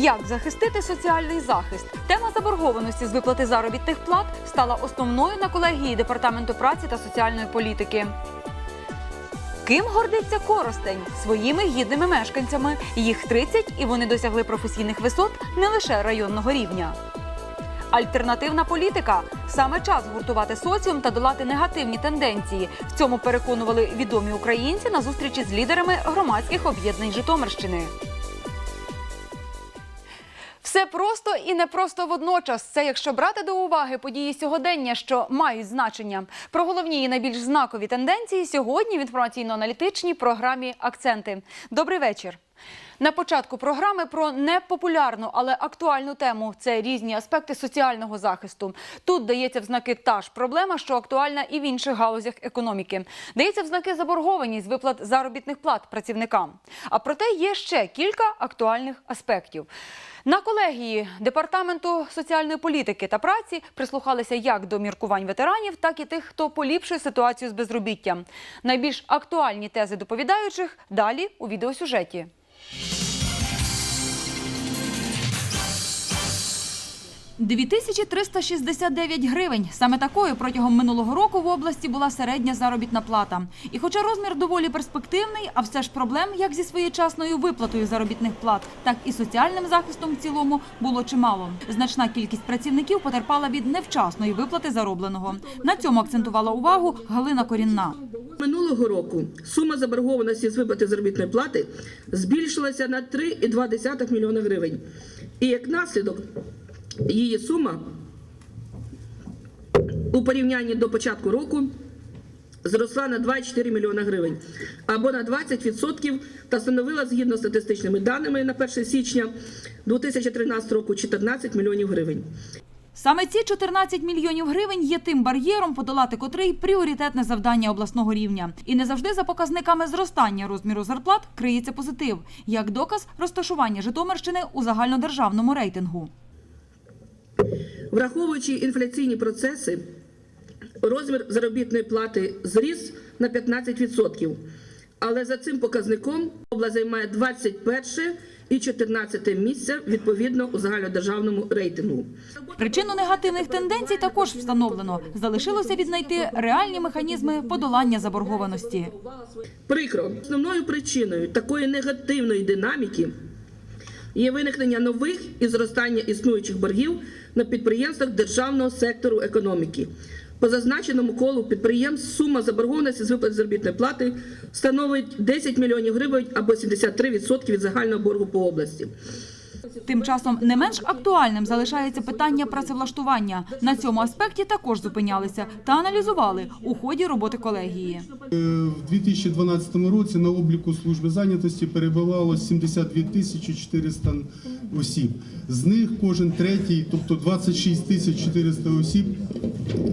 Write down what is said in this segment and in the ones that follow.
Як захистити соціальний захист? Тема заборгованості з виплати заробітних плат стала основною на колегії департаменту праці та соціальної політики. Ким гордиться Коростень? Своїми гідними мешканцями. Їх 30 і вони досягли професійних висот не лише районного рівня. Альтернативна політика саме час гуртувати соціум та долати негативні тенденції. В цьому переконували відомі українці на зустрічі з лідерами громадських об'єднань Житомирщини. Все просто і не просто водночас. Це якщо брати до уваги події сьогодення, що мають значення. Про головні і найбільш знакові тенденції сьогодні в інформаційно-аналітичній програмі Акценти. Добрий вечір. На початку програми про непопулярну, але актуальну тему це різні аспекти соціального захисту. Тут дається в знаки та ж проблема, що актуальна і в інших галузях економіки. Дається в знаки заборгованість виплат заробітних плат працівникам. А проте є ще кілька актуальних аспектів. На колегії департаменту соціальної політики та праці прислухалися як до міркувань ветеранів, так і тих, хто поліпшує ситуацію з безробіттям. Найбільш актуальні тези доповідаючих далі у відеосюжеті. – 2369 гривень. Саме такою протягом минулого року в області була середня заробітна плата. І хоча розмір доволі перспективний, а все ж проблем як зі своєчасною виплатою заробітних плат, так і соціальним захистом в цілому було чимало. Значна кількість працівників потерпала від невчасної виплати заробленого. На цьому акцентувала увагу Галина Корінна. Минулого року сума заборгованості з виплати заробітної плати збільшилася на 3,2 мільйона гривень. І як наслідок її сума у порівнянні до початку року зросла на 2,4 мільйона гривень або на 20% та становила згідно з статистичними даними на 1 січня 2013 року 14 мільйонів гривень. Саме ці 14 мільйонів гривень є тим бар'єром, подолати котрий пріоритетне завдання обласного рівня. І не завжди за показниками зростання розміру зарплат криється позитив, як доказ розташування Житомирщини у загальнодержавному рейтингу. Враховуючи інфляційні процеси, розмір заробітної плати зріс на 15%. Але за цим показником область займає 21 і 14 місце відповідно у загальнодержавному рейтингу. Причину негативних тенденцій також встановлено. Залишилося віднайти реальні механізми подолання заборгованості. Прикро, основною причиною такої негативної динаміки є виникнення нових і зростання існуючих боргів на підприємствах державного сектору економіки. По зазначеному колу підприємств сума заборгованості з виплат заробітної плати становить 10 мільйонів гривень або 73% від загального боргу по області. Тим часом не менш актуальним залишається питання працевлаштування. На цьому аспекті також зупинялися та аналізували у ході роботи колегії. В 2012 році на обліку служби зайнятості перебувало 72 тисячі 400 осіб. З них кожен третій, тобто 26 тисяч 400 осіб,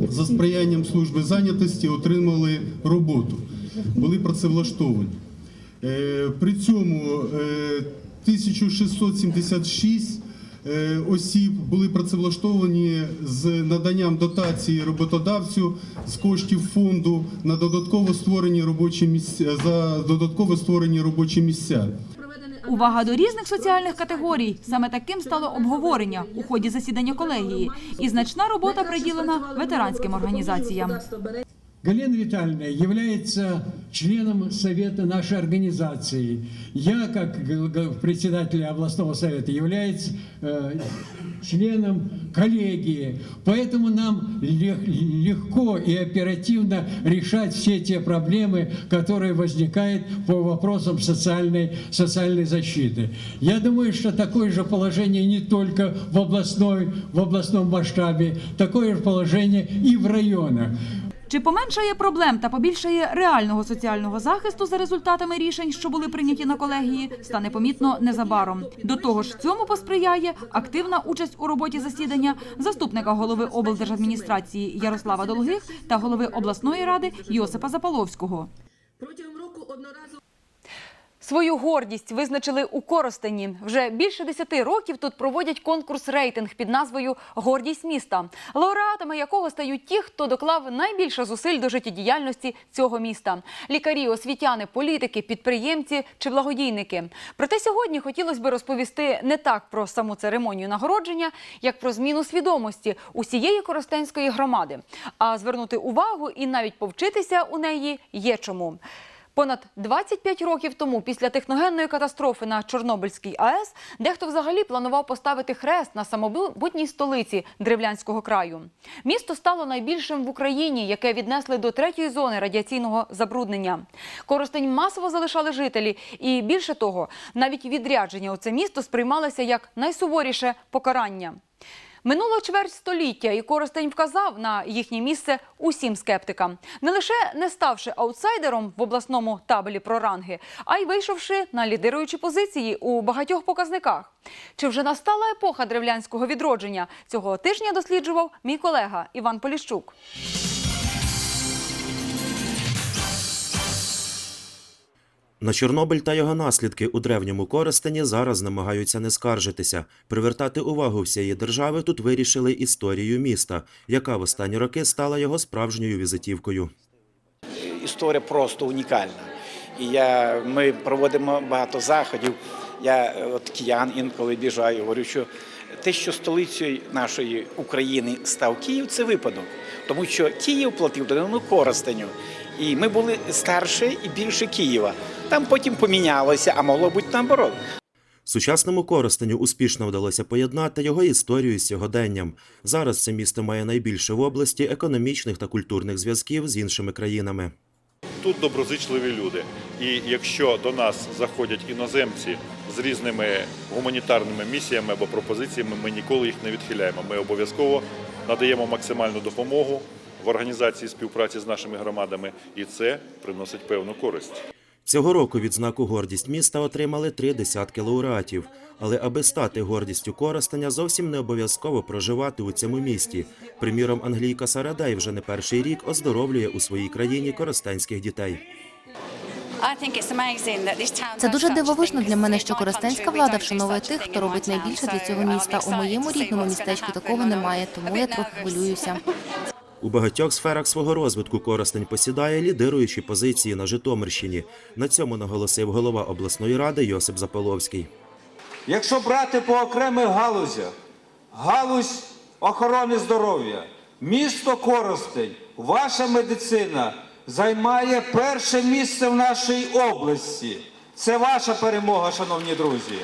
за сприянням служби зайнятості отримали роботу, були працевлаштовані. Е, При цьому е, 1676 е, осіб були працевлаштовані з наданням дотації роботодавцю з коштів фонду на додатково створені робочі місця за додатково створені робочі місця. Увага до різних соціальних категорій. Саме таким стало обговорення у ході засідання колегії. І значна робота приділена ветеранським організаціям. Галина Витальевна является членом совета нашей организации. Я, как председатель областного совета, являюсь э, членом коллегии. Поэтому нам лег- легко и оперативно решать все те проблемы, которые возникают по вопросам социальной, социальной защиты. Я думаю, что такое же положение не только в, областной, в областном масштабе, такое же положение и в районах. Чи поменшає проблем та побільшає реального соціального захисту за результатами рішень, що були прийняті на колегії, стане помітно незабаром. До того ж, цьому посприяє активна участь у роботі засідання заступника голови облдержадміністрації Ярослава Долгих та голови обласної ради Йосипа Запаловського. Протягом року одноразово Свою гордість визначили у Коростені. Вже більше десяти років тут проводять конкурс рейтинг під назвою Гордість міста, лауреатами якого стають ті, хто доклав найбільше зусиль до життєдіяльності цього міста: лікарі, освітяни, політики, підприємці чи благодійники. Проте сьогодні хотілося б розповісти не так про саму церемонію нагородження, як про зміну свідомості усієї коростенської громади. А звернути увагу і навіть повчитися у неї є чому. Понад 25 років тому, після техногенної катастрофи на Чорнобильській АЕС, дехто взагалі планував поставити хрест на самобутній столиці Древлянського краю. Місто стало найбільшим в Україні, яке віднесли до третьої зони радіаційного забруднення. Коростень масово залишали жителі, і більше того, навіть відрядження у це місто сприймалося як найсуворіше покарання. Минуло чверть століття, і Коростень вказав на їхнє місце усім скептикам, не лише не ставши аутсайдером в обласному табелі про ранги, а й вийшовши на лідируючі позиції у багатьох показниках. Чи вже настала епоха древлянського відродження? Цього тижня досліджував мій колега Іван Поліщук. На Чорнобиль та його наслідки у древньому Коростені зараз намагаються не скаржитися. Привертати увагу всієї держави тут вирішили історію міста, яка в останні роки стала його справжньою візитівкою. історія просто унікальна. І я, ми проводимо багато заходів. Я е, от киян інколи біжаю, говорю, що те, що столицею нашої України став Київ, це випадок. Тому що Київ платив данину Коростеню. І ми були старше і більше Києва. Там потім помінялося, а могло бути наоборот. Сучасному Коростеню успішно вдалося поєднати його історію з сьогоденням. Зараз це місто має найбільше в області економічних та культурних зв'язків з іншими країнами. Тут доброзичливі люди. І якщо до нас заходять іноземці з різними гуманітарними місіями або пропозиціями, ми ніколи їх не відхиляємо. Ми обов'язково надаємо максимальну допомогу в організації співпраці з нашими громадами, і це приносить певну користь. Цього року відзнаку гордість міста отримали три десятки лауреатів. Але аби стати гордістю Коростеня, зовсім не обов'язково проживати у цьому місті. Приміром, Англійка Сарадай вже не перший рік оздоровлює у своїй країні коростенських дітей. Це дуже дивовижно для мене, що коростенська влада вшановує тих, хто робить найбільше для цього міста. У моєму рідному містечку такого немає, тому я трохи хвилююся. У багатьох сферах свого розвитку Коростень посідає лідируючі позиції на Житомирщині. На цьому наголосив голова обласної ради Йосип Заполовський. Якщо брати по окремих галузях, галузь охорони здоров'я, місто Коростень, ваша медицина займає перше місце в нашій області. Це ваша перемога, шановні друзі.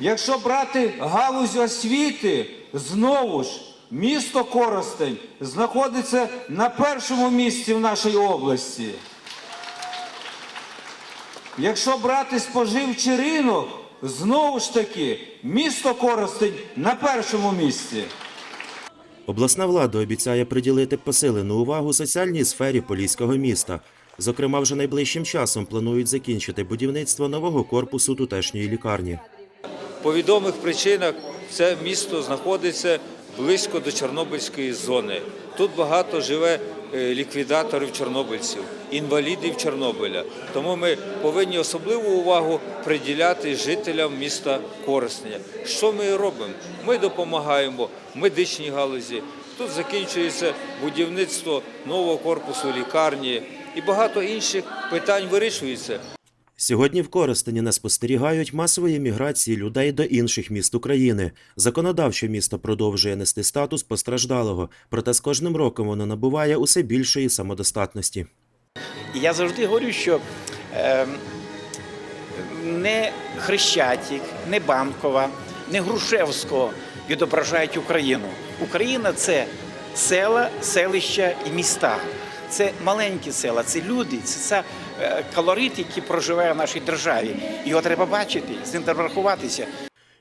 Якщо брати галузь освіти, знову ж місто Коростень знаходиться на першому місці в нашій області. Якщо брати споживчий ринок, знову ж таки, місто Коростень на першому місці. Обласна влада обіцяє приділити посилену увагу соціальній сфері поліського міста. Зокрема, вже найближчим часом планують закінчити будівництво нового корпусу тутешньої лікарні. По відомих причинах це місто знаходиться близько до Чорнобильської зони. Тут багато живе е, ліквідаторів чорнобильців, інвалідів Чорнобиля. Тому ми повинні особливу увагу приділяти жителям міста Коростеня. Що ми робимо? Ми допомагаємо медичній галузі. Тут закінчується будівництво нового корпусу лікарні і багато інших питань вирішується. Сьогодні в Коростені не спостерігають масової міграції людей до інших міст України. Законодавчо місто продовжує нести статус постраждалого, проте з кожним роком воно набуває усе більшої самодостатності. Я завжди говорю, що е, не Хрещатик, не Банкова, не Грушевського відображають Україну. Україна це села, селища і міста. Це маленькі села, це люди, це, це калорит, колорит, який проживає в нашій державі. Його треба бачити, з ним треба рахуватися.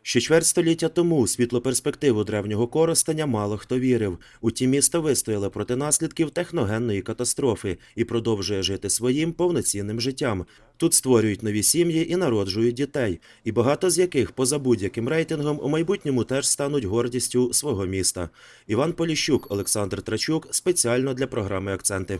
Ще чверть століття тому у світлу перспективу древнього Коростеня мало хто вірив. Утім, місто вистояло проти наслідків техногенної катастрофи і продовжує жити своїм повноцінним життям. Тут створюють нові сім'ї і народжують дітей, і багато з яких поза будь-яким рейтингом у майбутньому теж стануть гордістю свого міста. Іван Поліщук, Олександр Трачук спеціально для програми Акценти.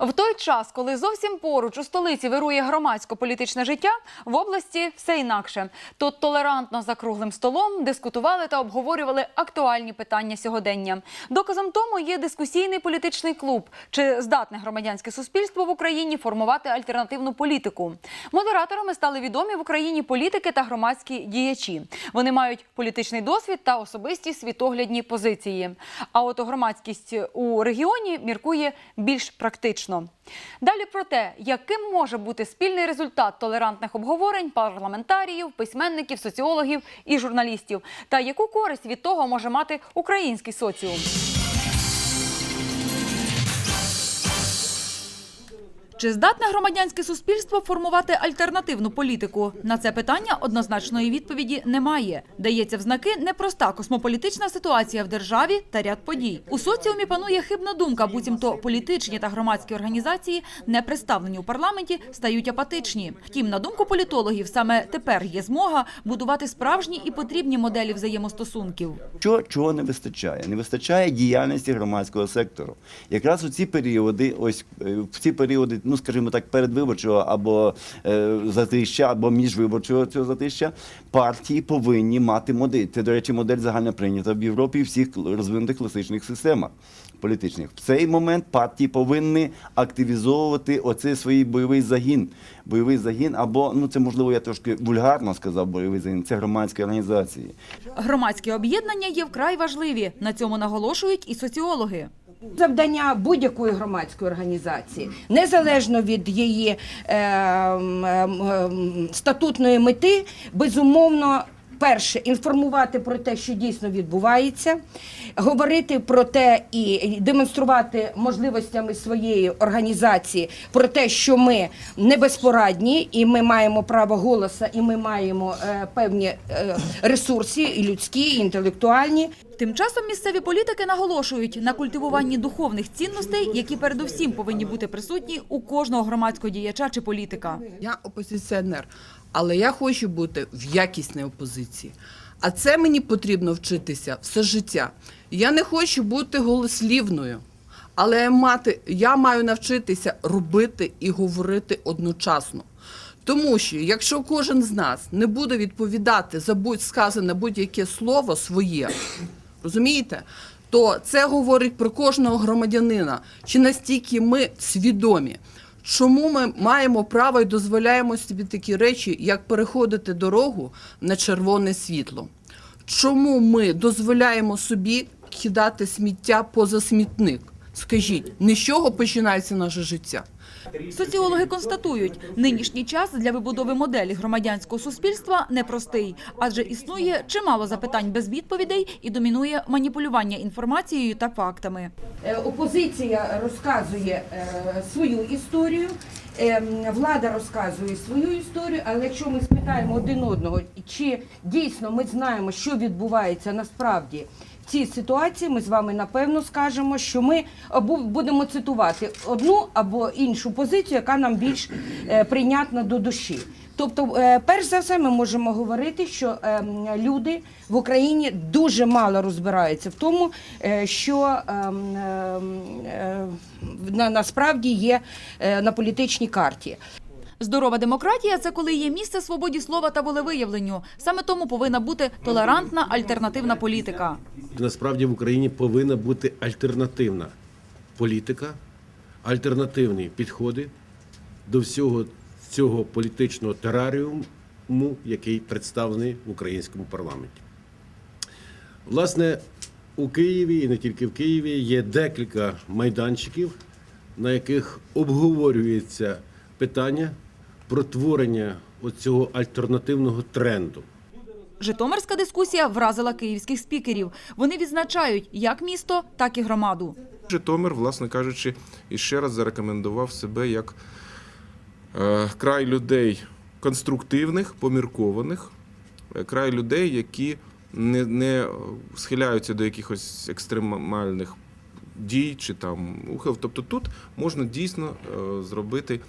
В той час, коли зовсім поруч у столиці вирує громадсько-політичне життя, в області все інакше. Тут толерантно за круглим столом дискутували та обговорювали актуальні питання сьогодення. Доказом тому є дискусійний політичний клуб. Чи здатне громадянське суспільство в Україні формувати альтернативну політику? Модераторами стали відомі в Україні політики та громадські діячі. Вони мають політичний досвід та особисті світоглядні позиції. А от громадськість у регіоні міркує більш практично. Далі про те, яким може бути спільний результат толерантних обговорень парламентаріїв, письменників, соціологів і журналістів, та яку користь від того може мати український соціум. Чи здатне громадянське суспільство формувати альтернативну політику? На це питання однозначної відповіді немає. Дається в знаки непроста космополітична ситуація в державі та ряд подій. У соціумі панує хибна думка, буцімто політичні та громадські організації, не представлені у парламенті, стають апатичні. Втім, на думку політологів, саме тепер є змога будувати справжні і потрібні моделі взаємостосунків. Що чого не вистачає? Не вистачає діяльності громадського сектору. Якраз у ці періоди, ось е, в ці періоди, ну скажімо так, передвиборчого або е, затища, або міжвиборчого цього затища, партії повинні мати модель. Це, до речі, модель загально прийнята в Європі і всіх розвинутих класичних системах політичних. В цей момент партії повинні активізовувати оцей свій бойовий загін. Бойовий загін, або ну це можливо, я трошки вульгарно сказав, бойовий загін. Це громадські організації. Громадські об'єднання є вкрай важливі. На цьому наголошують і соціологи. Завдання будь-якої громадської організації, незалежно від її е, ем, статутної мети, безумовно. Перше інформувати про те, що дійсно відбувається, говорити про те і демонструвати можливостями своєї організації про те, що ми не безпорадні, і ми маємо право голосу, і ми маємо е, певні е, ресурси, і людські, і інтелектуальні. Тим часом місцеві політики наголошують на культивуванні духовних цінностей, які передусім повинні бути присутні у кожного громадського діяча чи політика. Я опозиціонер, але я хочу бути в якісній опозиції. А це мені потрібно вчитися все життя. Я не хочу бути голослівною, але мати, я маю навчитися робити і говорити одночасно. Тому що якщо кожен з нас не буде відповідати за будь сказане будь-яке слово своє, розумієте, то це говорить про кожного громадянина, чи настільки ми свідомі. Чому ми маємо право і дозволяємо собі такі речі, як переходити дорогу на червоне світло? Чому ми дозволяємо собі кидати сміття поза смітник? Скажіть, не з чого починається наше життя? Соціологи констатують, нинішній час для вибудови моделі громадянського суспільства непростий, адже існує чимало запитань без відповідей і домінує маніпулювання інформацією та фактами. Е, Опозиція розказує е, свою історію, е, влада розказує свою історію, але якщо ми спитаємо один одного, чи дійсно ми знаємо, що відбувається насправді в цій ситуації, ми з вами напевно скажемо, що ми будемо цитувати одну або іншу позицію, яка нам більш е, прийнятна до душі. Тобто, е, перш за все, ми можемо говорити, що ем, люди в Україні дуже мало розбираються в тому, е, що ем, ем, е, на- насправді є е, на політичній карті. Здорова демократія це коли є місце свободі слова та волевиявленню. Саме тому повинна бути толерантна альтернативна політика. Насправді в Україні повинна бути альтернативна політика, альтернативні підходи до всього цього політичного тераріуму, який представлений в українському парламенті. Власне, у Києві і не тільки в Києві є декілька майданчиків, на яких обговорюється питання про творення оцього альтернативного тренду. Житомирська дискусія вразила київських спікерів. Вони відзначають як місто, так і громаду. Житомир, власне кажучи, і ще раз зарекомендував себе як е, край людей конструктивних, поміркованих, е, край людей, які не, не схиляються до якихось екстремальних дій чи там ухил. Тобто тут можна дійсно е, зробити,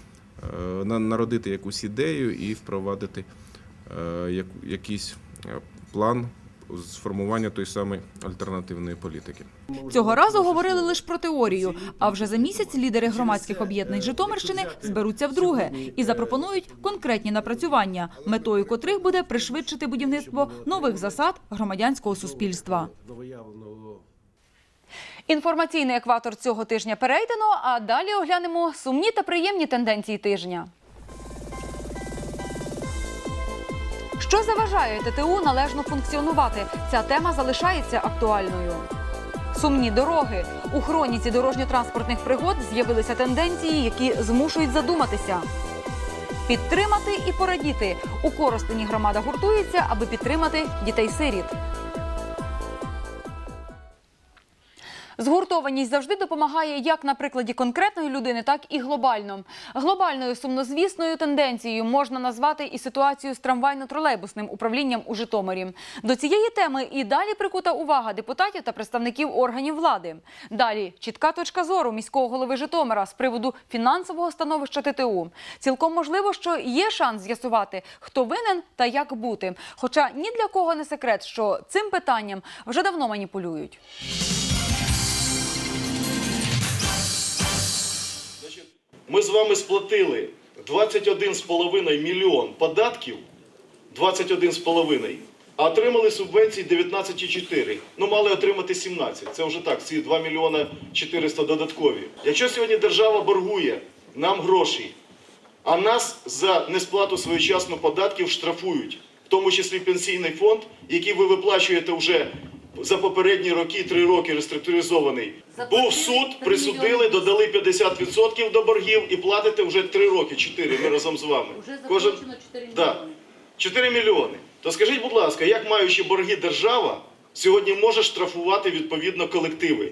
народити якусь ідею і впровадити е, якийсь е, план з формування тої самої альтернативної політики. Цього разу говорили лише про теорію. А вже за місяць лідери громадських об'єднань Житомирщини зберуться вдруге і запропонують конкретні напрацювання, метою котрих буде пришвидшити будівництво нових засад громадянського суспільства. Інформаційний екватор цього тижня перейдено, а далі оглянемо сумні та приємні тенденції тижня. Що заважає ТТУ належно функціонувати? Ця тема залишається актуальною. Сумні дороги. У хроніці дорожньо-транспортних пригод з'явилися тенденції, які змушують задуматися. Підтримати і порадіти. У Коростені громада гуртується, аби підтримати дітей-сиріт. Згуртованість завжди допомагає як на прикладі конкретної людини, так і глобально. Глобальною сумнозвісною тенденцією можна назвати і ситуацію з трамвайно-тролейбусним управлінням у Житомирі. До цієї теми і далі прикута увага депутатів та представників органів влади. Далі чітка точка зору міського голови Житомира з приводу фінансового становища ТТУ. Цілком можливо, що є шанс з'ясувати, хто винен та як бути. Хоча ні для кого не секрет, що цим питанням вже давно маніпулюють. Ми з вами сплатили 21,5 мільйон податків, 21,5, а отримали субвенції 19,4. Ну, мали отримати 17. Це вже так, ці 2 мільйона 400 додаткові. Якщо сьогодні держава боргує нам гроші, а нас за несплату своєчасно податків штрафують, в тому числі пенсійний фонд, який ви виплачуєте вже за попередні роки, три роки реструктуризований. Був суд, присудили, додали 50% до боргів і платите вже три роки, чотири, ми разом з вами. Кожен... 4 мільйони. 4 мільйони. То скажіть, будь ласка, як маючи борги держава, сьогодні може штрафувати відповідно колективи?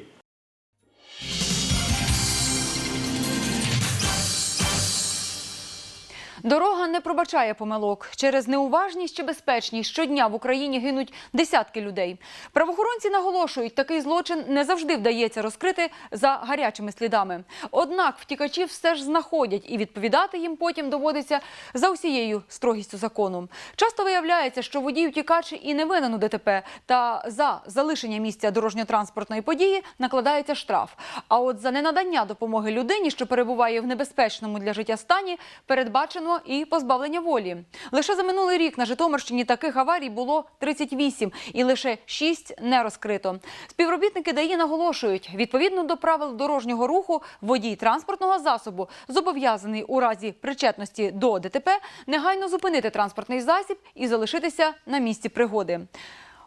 Дорога не пробачає помилок. Через неуважність чи безпечність щодня в Україні гинуть десятки людей. Правоохоронці наголошують, такий злочин не завжди вдається розкрити за гарячими слідами. Однак втікачів все ж знаходять і відповідати їм потім доводиться за усією строгістю закону. Часто виявляється, що водій утікач і не винен у ДТП, та за залишення місця дорожньо-транспортної події накладається штраф. А от за ненадання допомоги людині, що перебуває в небезпечному для життя стані, передбачено і позбавлення волі. Лише за минулий рік на Житомирщині таких аварій було 38, і лише 6 не розкрито. Співробітники ДАІ наголошують, відповідно до правил дорожнього руху, водій транспортного засобу зобов'язаний у разі причетності до ДТП негайно зупинити транспортний засіб і залишитися на місці пригоди.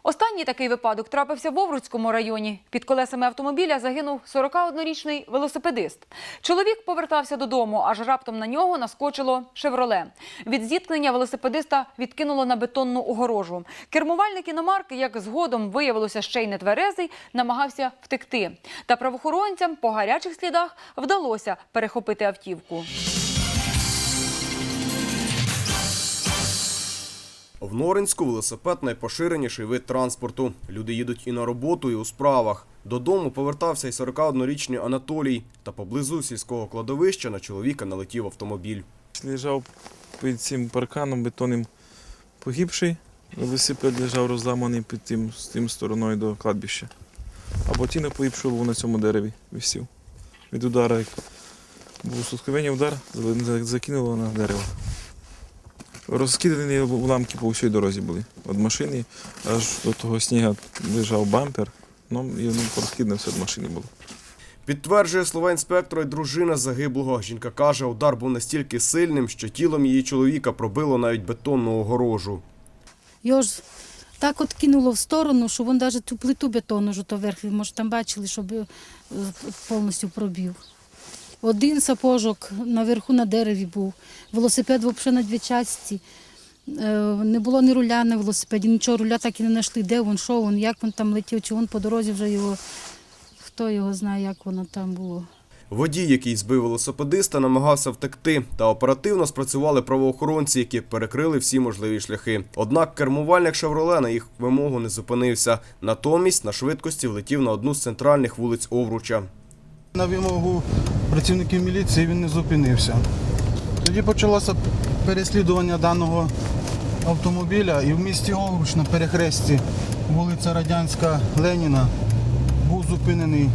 Останній такий випадок трапився в Овруцькому районі. Під колесами автомобіля загинув 41-річний велосипедист. Чоловік повертався додому, аж раптом на нього наскочило «Шевроле». Від зіткнення велосипедиста відкинуло на бетонну огорожу. Кермувальник іномарки, як згодом виявилося ще й нетверезий, намагався втекти. Та правоохоронцям по гарячих слідах вдалося перехопити автівку. В Норинську велосипед найпоширеніший вид транспорту. Люди їдуть і на роботу, і у справах. Додому повертався й 41-річний Анатолій. Та поблизу сільського кладовища на чоловіка налетів автомобіль. Лежав під цим парканом бетонним погибший. Велосипед лежав розламаний під тим, з тим стороною до кладбища. А ботинок погибшого був на цьому дереві, висів. Від удара, був сутковення удар, закинуло на дерево. Розкидані уламки по всій дорозі були. Від машини аж до того снігу лежав бампер, ну і воно порозкидане все від машини було. Підтверджує слова інспектора й дружина загиблого. Жінка каже, удар був настільки сильним, що тілом її чоловіка пробило навіть бетонну огорожу. Його ж так от кинуло в сторону, що він навіть цю плиту бетонну ж то може там бачили, щоб е, повністю пробив. Один сапожок наверху на дереві був, велосипед взагалі на дві часті. Е, Не було ні руля на велосипеді, нічого, руля так і не знайшли, де він, що він, як він там летів, чи він по дорозі вже його, хто його знає, як воно там було. Водій, який збив велосипедиста, намагався втекти, та оперативно спрацювали правоохоронці, які перекрили всі можливі шляхи. Однак кермувальник «Шевроле» на їх вимогу не зупинився. Натомість на швидкості влетів на одну з центральних вулиць Овруча. На вимогу працівників міліції він не зупинився. Тоді почалося переслідування даного автомобіля і в місті Овруч на перехресті вулиця Радянська Леніна був зупинений е,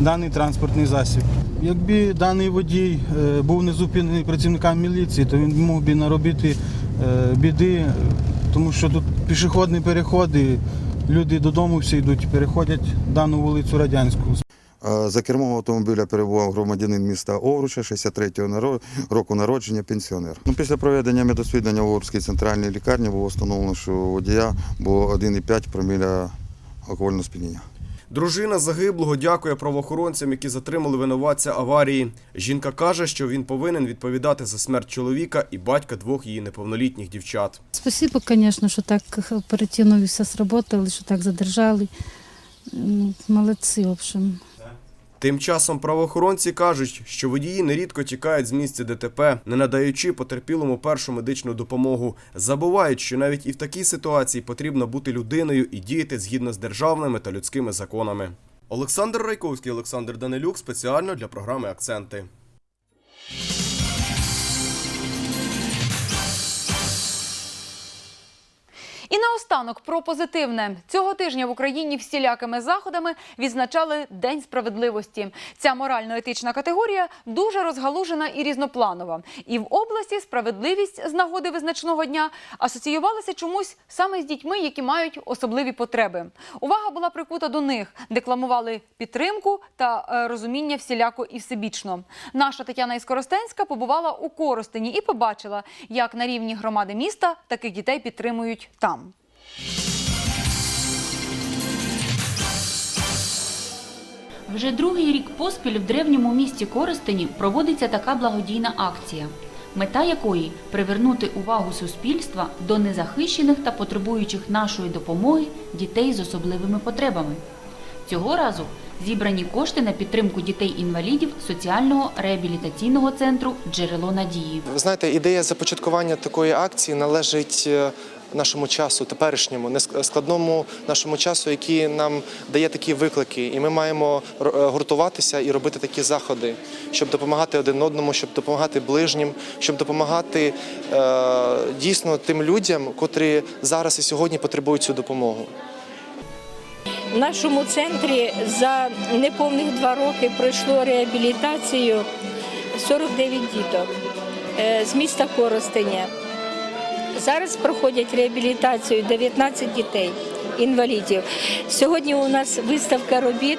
даний транспортний засіб. Якби даний водій е, був не зупинений працівниками міліції, то він мог би наробити е, біди, тому що тут пішохідні переходи, люди додому всі йдуть, переходять дану вулицю Радянську. За кермом автомобіля перебував громадянин міста Овруча, 63-го наро- року народження, пенсіонер. Ну, після проведення медосвідання в Овруцькій центральній лікарні було встановлено, що у водія було 1,5 проміля алкогольного сп'яніння. Дружина загиблого дякує правоохоронцям, які затримали винуватця аварії. Жінка каже, що він повинен відповідати за смерть чоловіка і батька двох її неповнолітніх дівчат. Спасибо, звісно, що так оперативно все сработали, що так задержали. Молодці, в общем. Тим часом правоохоронці кажуть, що водії нерідко тікають з місця ДТП, не надаючи потерпілому першу медичну допомогу. Забувають, що навіть і в такій ситуації потрібно бути людиною і діяти згідно з державними та людськими законами. Олександр Райковський, Олександр Данилюк спеціально для програми Акценти. І наостанок про позитивне цього тижня в Україні всілякими заходами відзначали День справедливості. Ця морально-етична категорія дуже розгалужена і різнопланова. І в області справедливість з нагоди визначного дня асоціювалася чомусь саме з дітьми, які мають особливі потреби. Увага була прикута до них, декламували підтримку та е, розуміння всіляко і всебічно. Наша Тетяна Іскоростенська побувала у Коростені і побачила, як на рівні громади міста таких дітей підтримують там. Вже другий рік поспіль в древньому місті Коростені проводиться така благодійна акція, мета якої привернути увагу суспільства до незахищених та потребуючих нашої допомоги дітей з особливими потребами. Цього разу зібрані кошти на підтримку дітей-інвалідів соціального реабілітаційного центру Джерело надії. Ви знаєте, ідея започаткування такої акції належить е, нашому часу, теперішньому, неск- складному нашому часу, який нам дає такі виклики. І ми маємо е, гуртуватися і робити такі заходи, щоб допомагати один одному, щоб допомагати ближнім, щоб допомагати е, дійсно тим людям, котрі зараз і сьогодні потребують цю допомогу. В нашому центрі за неповних два роки пройшло реабілітацію 49 діток е, з міста Коростеня. Зараз проходять реабілітацію 19 дітей. Інвалідів сьогодні у нас виставка робіт.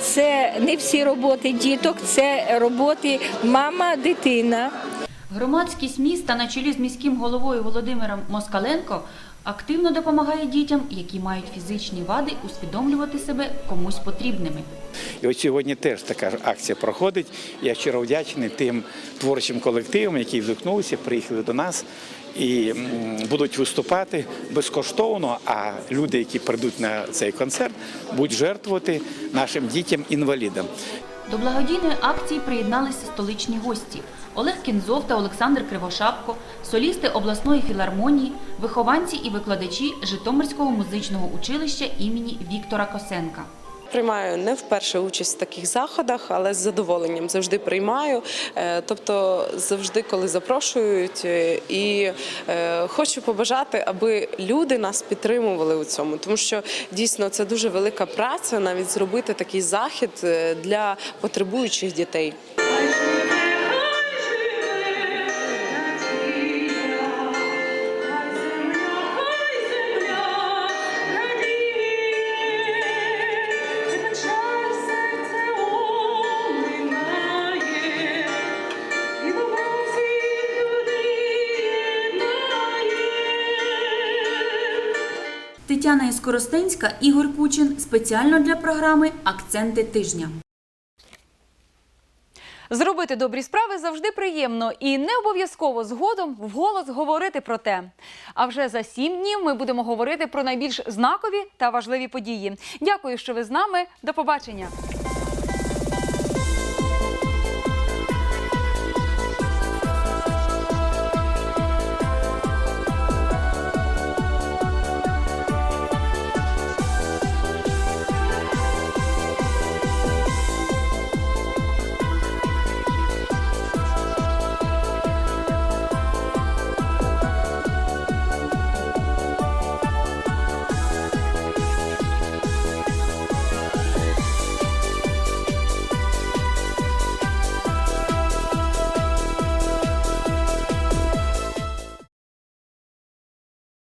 Це не всі роботи діток, це роботи мама, дитина. Громадськість міста на чолі з міським головою Володимиром Москаленко активно допомагає дітям, які мають фізичні вади, усвідомлювати себе комусь потрібними. І от сьогодні теж така ж акція проходить. Я щиро вдячний тим творчим колективам, які відгукнулися, приїхали до нас і будуть виступати безкоштовно. А люди, які прийдуть на цей концерт, будуть жертвувати нашим дітям-інвалідам. До благодійної акції приєдналися столичні гості: Олег Кінзов та Олександр Кривошапко, солісти обласної філармонії, вихованці і викладачі Житомирського музичного училища імені Віктора Косенка. Приймаю не вперше участь в таких заходах, але з задоволенням завжди приймаю. Е, Тобто, завжди, коли запрошують, е, і е, хочу побажати, аби люди нас підтримували у цьому, тому що дійсно це дуже велика праця, навіть зробити такий захід для потребуючих дітей. Тетяна Іскоростенська, Ігор Кучин спеціально для програми Акценти тижня. Зробити добрі справи завжди приємно і не обов'язково згодом вголос говорити про те. А вже за сім днів ми будемо говорити про найбільш знакові та важливі події. Дякую, що ви з нами. До побачення.